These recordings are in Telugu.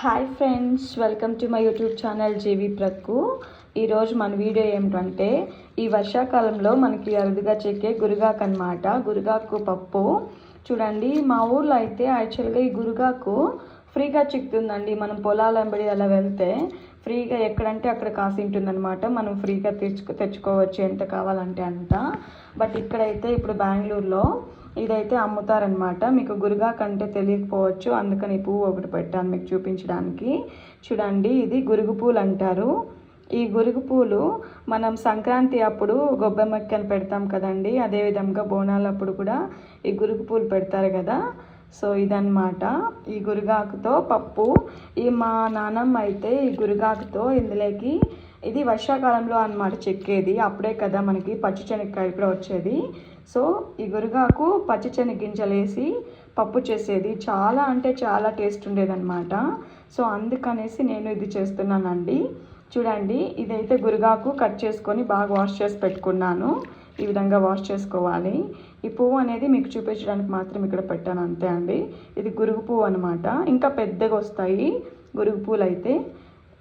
Hi friends welcome to my YouTube channel JV ప్రక్కు. ఈరోజు మన వీడియో ఏమిటంటే ఈ వర్షాకాలంలో మనకి అరుదుగా చెక్కే గురుగాకు అనమాట గురుగాకు పప్పు. చూడండి మా ఊర్లో అయితే యాక్చువల్గా ఈ గురుగాకు ఫ్రీగా చిక్కుతుందండి మనం పొలాల వెంబడి అలా వెళ్తే ఫ్రీగా ఎక్కడంటే అక్కడ కాసి ఉంటుందన్నమాట మనం ఫ్రీగా తెచ్చుకో తెచ్చుకోవచ్చు ఎంత కావాలంటే అంత. బట్ ఇక్కడైతే ఇప్పుడు బెంగళూరులో ఇదైతే అమ్ముతారనమాట మీకు గురుగా కంటే తెలియకపోవచ్చు. అందుకని ఈ పువ్వు ఒకటి పెట్టాను మీకు చూపించడానికి. చూడండి ఇది గురుగు పూలు అంటారు. ఈ గురుగు పూలు మనం సంక్రాంతి అప్పుడు గొబ్బెమ్మక్కని పెడతాం కదండి. అదేవిధంగా బోనాలప్పుడు కూడా ఈ గురుగు పూలు పెడతారు కదా. సో ఇదన్నమాట. ఈ గురుగాకుతో పప్పు. ఈ మా నానమ్మ అయితే ఈ గురుగాకుతో ఇందులోకి ఇది వర్షాకాలంలో అన్నమాట చెక్కేది. అప్పుడే కదా మనకి పచ్చి శనక్కాయలు కూడా వచ్చేది. సో ఈ గురుగాకు పచ్చి శనగ గింజలు వేసి పప్పు చేసేది. చాలా అంటే చాలా టేస్ట్ ఉండేదన్నమాట. సో అందుకనేసి నేను ఇది చేస్తున్నానండి. చూడండి ఇదైతే గురుగాకు కట్ చేసుకొని బాగా వాష్ చేసి పెట్టుకున్నాను. ఈ విధంగా వాష్ చేసుకోవాలి. ఈ పువ్వు అనేది మీకు చూపించడానికి మాత్రం ఇక్కడ పెట్టాను అంతే అండి. ఇది గురుగు పువ్వు అనమాట ఇంకా పెద్దగా వస్తాయి గురుగు పువ్వులు అయితే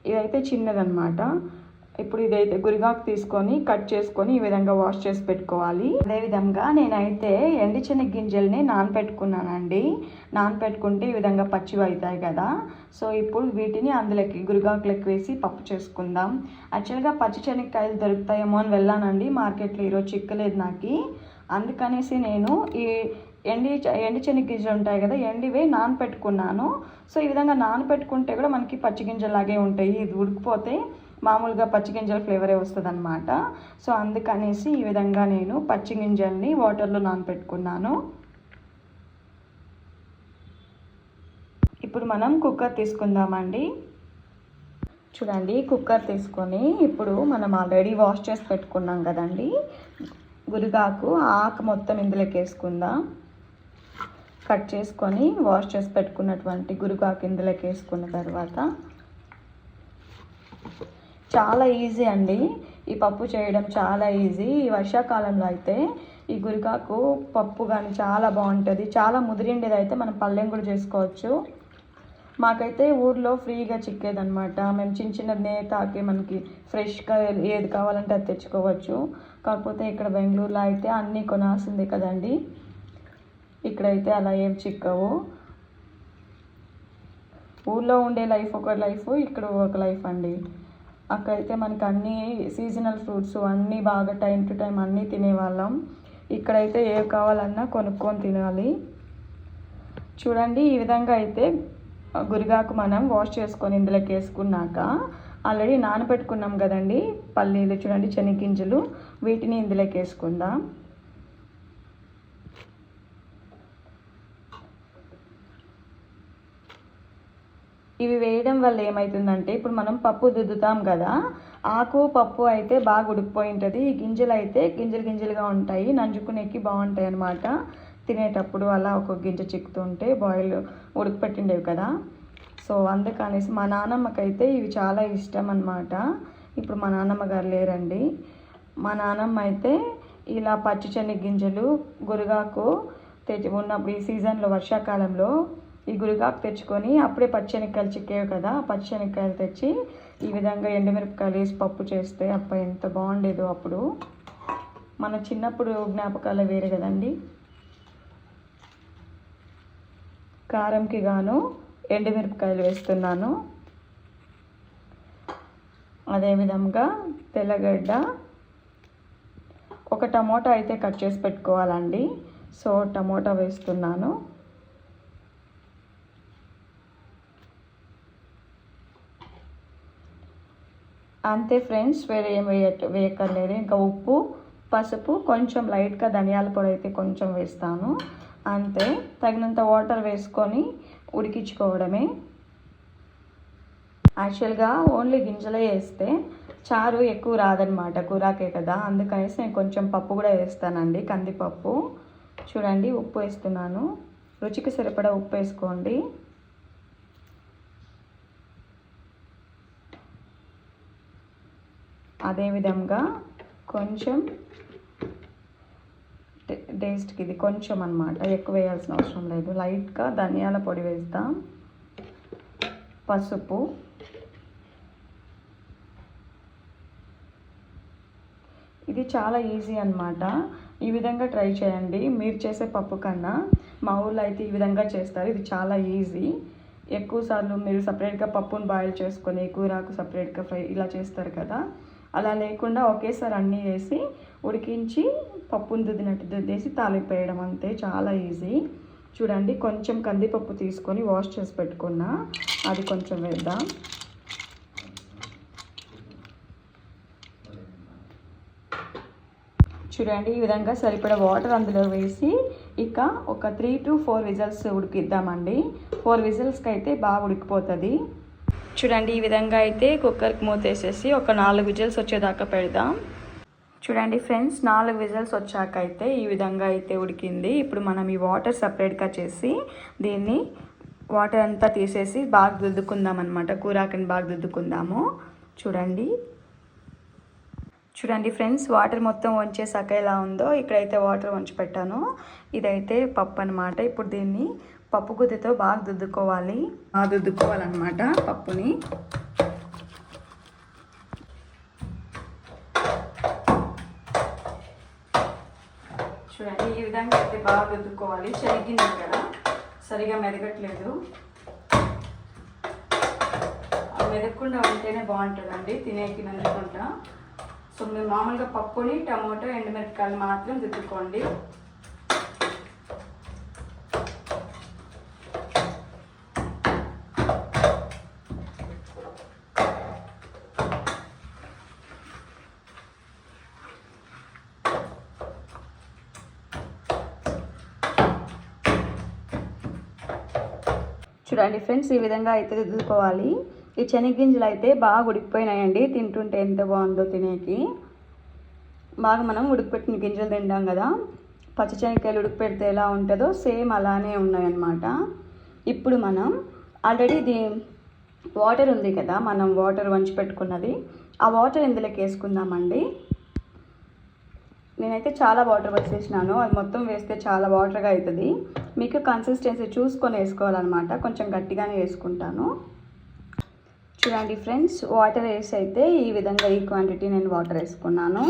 ఇదైతే చిన్నదనమాట ఇప్పుడు ఇదైతే గురిగాకు తీసుకొని కట్ చేసుకొని ఈ విధంగా వాష్ చేసి పెట్టుకోవాలి. అదేవిధంగా నేనైతే ఎండి శనగ గింజల్ని నానపెట్టుకున్నానండి. నానపెట్టుకుంటే ఈ విధంగా పచ్చివి అవుతాయి కదా. సో ఇప్పుడు వీటిని అందులోకి గురిగాకులకు వేసి పప్పు చేసుకుందాం. యాక్చువల్గా పచ్చి శనగకాయలు దొరుకుతాయేమో అని వెళ్ళానండి. మార్కెట్లో ఈరోజు చిక్కలేదు నాకు. అందుకనేసి నేను ఈ ఎండి ఎండి చెనిగ్గింజలు గింజలు ఉంటాయి కదా ఎండివే నానపెట్టుకున్నాను. సో ఈ విధంగా నానపెట్టుకుంటే కూడా మనకి పచ్చి గింజలాగే ఉంటాయి. ఇది ఉడికిపోతే మామూలుగా పచ్చి గింజల ఫ్లేవరే వస్తుంది అనమాట సో అందుకనేసి ఈ విధంగా నేను పచ్చి గింజల్ని వాటర్లో నానపెట్టుకున్నాను. ఇప్పుడు మనం కుక్కర్ తీసుకుందామండి. చూడండి కుక్కర్ తీసుకొని ఇప్పుడు మనం ఆల్రెడీ వాష్ చేసి పెట్టుకున్నాం కదండి. గురిగాకు ఆకు మొత్తం ఇందులోకి వేసుకుందాం. కట్ చేసుకొని వాష్ చేసి పెట్టుకున్నటువంటి గురిగాకు ఇందులోకి వేసుకున్న తర్వాత చాలా ఈజీ అండి. ఈ పప్పు చేయడం చాలా ఈజీ ఈ వర్షాకాలంలో అయితే ఈ గురికాకు పప్పు కానీ చాలా బాగుంటుంది. చాలా ముదిరిండేది అయితే మనం పళ్ళెం కూడా చేసుకోవచ్చు. మాకైతే ఊర్లో ఫ్రీగా చిక్కేదనమాట మేము చిన్న చిన్న నేతాకి మనకి ఫ్రెష్గా ఏది కావాలంటే అది తెచ్చుకోవచ్చు. కాకపోతే ఇక్కడ బెంగళూరులో అయితే అన్నీ కొనాల్సిందే కదండి. ఇక్కడైతే అలా ఏం చిక్కవు. ఊర్లో ఉండే లైఫ్ ఒక లైఫ్ ఇక్కడ ఒక లైఫ్ అండి. అక్కడైతే మనకి అన్ని సీజనల్ ఫ్రూట్స్ అన్నీ బాగా టైం టు టైం అన్నీ తినేవాళ్ళం. ఇక్కడైతే ఏ కావాలన్నా కొనుక్కొని తినాలి. చూడండి ఈ విధంగా అయితే గురిగాకు మనం వాష్ చేసుకొని ఇందులోకి వేసుకున్నాక ఆల్రెడీ నానబెట్టుకున్నాం కదండి పల్లీలు చూడండి చెనిగింజలు వీటిని ఇందులోకి వేసుకుందాం. ఇవి వే వేయడం వల్ల ఏమవుతుందంటే ఇప్పుడు మనం పప్పు దిద్దుతాం కదా ఆకు పప్పు అయితే బాగా ఉడికిపోయి ఉంటుంది ఈ గింజలు అయితే గింజలు గింజలుగా ఉంటాయి నంజుకునేకి బాగుంటాయి అన్నమాట. తినేటప్పుడు అలా ఒక గింజ చిక్కుతుంటే బాయిల్ ఉడకపెట్టిండేవి కదా. సో అందుకనేసి మా నాన్నమ్మకైతే ఇవి చాలా ఇష్టం అన్నమాట. ఇప్పుడు మా నాన్నమ్మ గారు లేరండి. మా నాన్నమ్మ అయితే ఇలా పచ్చి శనగ గింజలు గురుగాకు తెచ్చి ఉన్నప్పుడు ఈ సీజన్లో వర్షాకాలంలో ఈ గురికాకు తెచ్చుకొని అప్పుడే పచ్చెనక్కాయలు చిక్కేవి కదా పచ్చెనక్కాయలు తెచ్చి ఈ విధంగా ఎండుమిరపకాయలు వేసి పప్పు చేస్తే అప్ప ఎంత బాగుండేదో అప్పుడు. మన చిన్నప్పుడు జ్ఞాపకాలు వేరే కదండి. కారంకి గాను ఎండుమిరపకాయలు వేస్తున్నాను. అదేవిధంగా తెల్లగడ్డ ఒక టమోటా అయితే కట్ చేసి పెట్టుకోవాలండి. సో టమోటా వేస్తున్నాను. అంతే ఫ్రెండ్స్ వేరే ఏం వేయ వేయక్కర్లేదు. ఇంకా ఉప్పు పసుపు కొంచెం లైట్గా ధనియాల పొడి అయితే కొంచెం వేస్తాను. అంతే. తగినంత వాటర్ వేసుకొని ఉడికించుకోవడమే. యాక్చువల్గా ఓన్లీ గింజలే వేస్తే చారు ఎక్కువ రాదనమాట కూరాకే కదా. అందుకనేసి నేను కొంచెం పప్పు కూడా వేస్తానండి కందిపప్పు. చూడండి ఉప్పు వేస్తున్నాను. రుచికి సరిపడా ఉప్పు వేసుకోండి. అదేవిధంగా కొంచెం టేస్ట్కి ఇది కొంచెం అనమాట ఎక్కువ వేయాల్సిన అవసరం లేదు. లైట్గా ధనియాల పొడి వేస్తాం పసుపు. ఇది చాలా ఈజీ అన్నమాట. ఈ విధంగా ట్రై చేయండి. మీరు చేసే పప్పు కన్నా మా ఊళ్ళో అయితే ఈ విధంగా చేస్తారు. ఇది చాలా ఈజీ. ఎక్కువ సార్లు మీరు సపరేట్గా పప్పును బాయిల్ చేసుకొని కూరకు సపరేట్గా ఫ్రై ఇలా చేస్తారు కదా. అలా లేకుండా ఒకేసారి అన్నీ వేసి ఉడికించి పప్పును దుద్దినట్టు దుద్దేసి తాలింపు వేయడం అంతే చాలా ఈజీ. చూడండి కొంచెం కందిపప్పు తీసుకొని వాష్ చేసి పెట్టుకున్నా అది కొంచెం వేద్దాం. చూడండి ఈ విధంగా సరిపడా వాటర్ అందులో వేసి ఇక ఒక త్రీ టు ఫోర్ విజిల్స్ ఉడికిద్దామండి. ఫోర్ విజిల్స్కి అయితే బాగా ఉడికిపోతుంది. చూడండి ఈ విధంగా అయితే కుక్కర్కి మూతేసేసి ఒక నాలుగు విజిల్స్ వచ్చేదాకా పెడదాం. చూడండి ఫ్రెండ్స్ నాలుగు విజిల్స్ వచ్చాక అయితే ఈ విధంగా అయితే ఉడికింది. ఇప్పుడు మనం ఈ వాటర్ సపరేట్గా చేసి దీన్ని వాటర్ అంతా తీసేసి బాగా దుద్దుకుందాం అనమాట కూరాకని బాగా దుద్దుకుందాము. చూడండి. చూడండి ఫ్రెండ్స్ వాటర్ మొత్తం వంచేసాక ఎలా ఉందో ఇక్కడైతే వాటర్ వంచి పెట్టాను. ఇదైతే పప్పు అనమాట ఇప్పుడు దీన్ని పప్పు గుద్దితో బాగా దుద్దుకోవాలి. బాగా దుద్దుకోవాలన్నమాట పప్పుని. చూడండి ఈ విధంగా అయితే బాగా దుద్దుకోవాలి. చెరిగింది కదా సరిగా మెదగట్లేదు. మెదగకుండా ఉంటేనే బాగుంటుందండి తినేకి నంచుకుంటా సో మీరు మామూలుగా పప్పుని టమాటో ఎండుమిరపకాయలు మాత్రం దిద్దుకోండి. చూడండి ఫ్రెండ్స్ ఈ విధంగా అయితే దిద్దుకోవాలి ఈ శనగగింజలు అయితే బాగా ఉడికిపోయినాయండి. తింటుంటే ఎంత బాగుందో తినేకి. బాగా మనం ఉడికిపెట్టిన గింజలు తింటాం కదా. పచ్చి శనగకాయలు ఉడికిపెడితే ఎలా ఉంటుందో సేమ్ అలానే ఉన్నాయన్నమాట. ఇప్పుడు మనం ఆల్రెడీ దీ వాటర్ ఉంది కదా మనం వాటర్ వంచి పెట్టుకున్నది. ఆ వాటర్ ఇందులోకి వేసుకుందామండి? నేనైతే చాలా వాటర్ వచ్చేసినాను అది మొత్తం వేస్తే చాలా వాటర్గా అవుతుంది మీకు కన్సిస్టెన్సీ చూసుకొని వేసుకోవాలన్నమాట. కొంచెం గట్టిగానే వేసుకుంటాను. చూడండి ఫ్రెండ్స్ వాటర్ వేసి అయితే ఈ విధంగా ఈ క్వాంటిటీ నేను వాటర్ వేసుకున్నాను.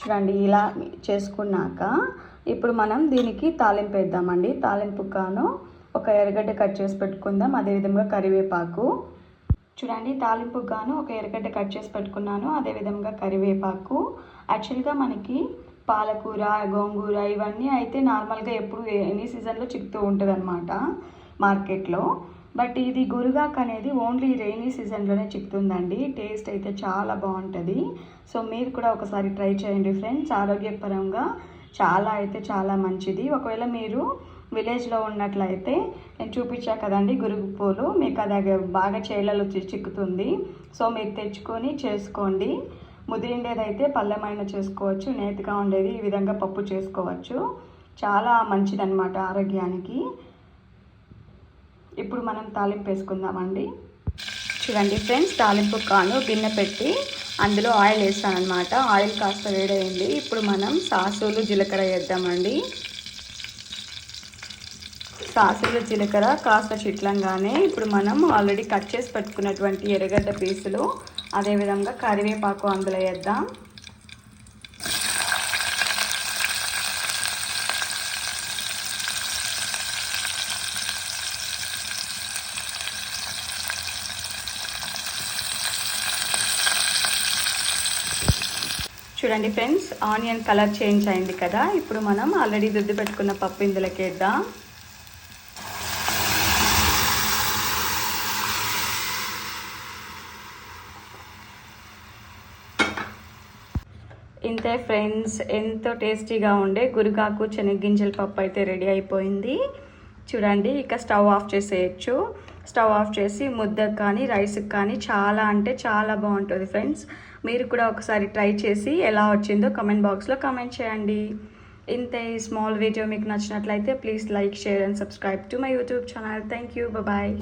చూడండి ఇలా చేసుకున్నాక ఇప్పుడు మనం దీనికి తాలింపు వేద్దామండి. తాలింపు కాను ఒక ఎర్రగడ్డ కట్ చేసి పెట్టుకుందాం. అదేవిధంగా కరివేపాకు. చూడండి తాలింపుకు గాను ఒక ఎర్రగడ్డ కట్ చేసి పెట్టుకున్నాను. అదేవిధంగా కరివేపాకు. యాక్చువల్గా మనకి పాలకూర గోంగూర ఇవన్నీ అయితే నార్మల్గా ఎప్పుడు ఎనీ సీజన్లో చిక్కుతూ ఉంటుంది అనమాట మార్కెట్లో. బట్ ఇది గురుగాక్ అనేది ఓన్లీ రెయినీ సీజన్లోనే చిక్కుతుందండి. టేస్ట్ అయితే చాలా బాగుంటుంది. సో మీరు కూడా ఒకసారి ట్రై చేయండి ఫ్రెండ్స్. ఆరోగ్యపరంగా చాలా అయితే చాలా మంచిది. ఒకవేళ మీరు విలేజ్లో ఉన్నట్లయితే నేను చూపించా కదండి గురుగు పూలు. మీకు అది బాగా చేలలో చిక్కుతుంది. సో మీరు తెచ్చుకొని చేసుకోండి. ముదిరిండేదైతే పల్లెమైన చేసుకోవచ్చు నేతిగా ఉండేది ఈ విధంగా పప్పు చేసుకోవచ్చు. చాలా మంచిదన్నమాట ఆరోగ్యానికి. ఇప్పుడు మనం తాలింపు వేసుకుందామండి. చూడండి ఫ్రెండ్స్ తాలింపు కాను గిన్నె పెట్టి అందులో ఆయిల్ వేస్తానమాట ఆయిల్ కాస్త వేడైంది. ఇప్పుడు మనం సాసులు జీలకర్ర వేద్దామండి. సాసులు జీలకర్ర కాస్త చిట్లంగానే ఇప్పుడు మనం ఆల్రెడీ కట్ చేసి పెట్టుకున్నటువంటి ఎర్రగడ్డ పీసులు అదేవిధంగా కరివేపాకు అందులో వేద్దాం. చూడండి ఫ్రెండ్స్ ఆనియన్ కలర్ చేంజ్ అయింది కదా. ఇప్పుడు మనం ఆల్రెడీ దుద్దు పెట్టుకున్న పప్పు ఇందులోకి వేద్దాం. ఇంతే ఫ్రెండ్స్ ఎంతో టేస్టీగా ఉండే గురికాకు శనగ్గింజల పప్పు అయితే రెడీ అయిపోయింది. చూడండి ఇక స్టవ్ ఆఫ్ చేసేయచ్చు. స్టవ్ ఆఫ్ చేసి ముద్దకు కానీ రైస్కి కానీ చాలా అంటే చాలా బాగుంటుంది ఫ్రెండ్స్. మీరు కూడా ఒకసారి ట్రై చేసి ఎలా వచ్చిందో కమెంట్ బాక్స్లో కమెంట్ చేయండి. ఇంతే స్మాల్ వీడియో మీకు నచ్చినట్లయితే please like share and subscribe to my YouTube channel. Thank you bye.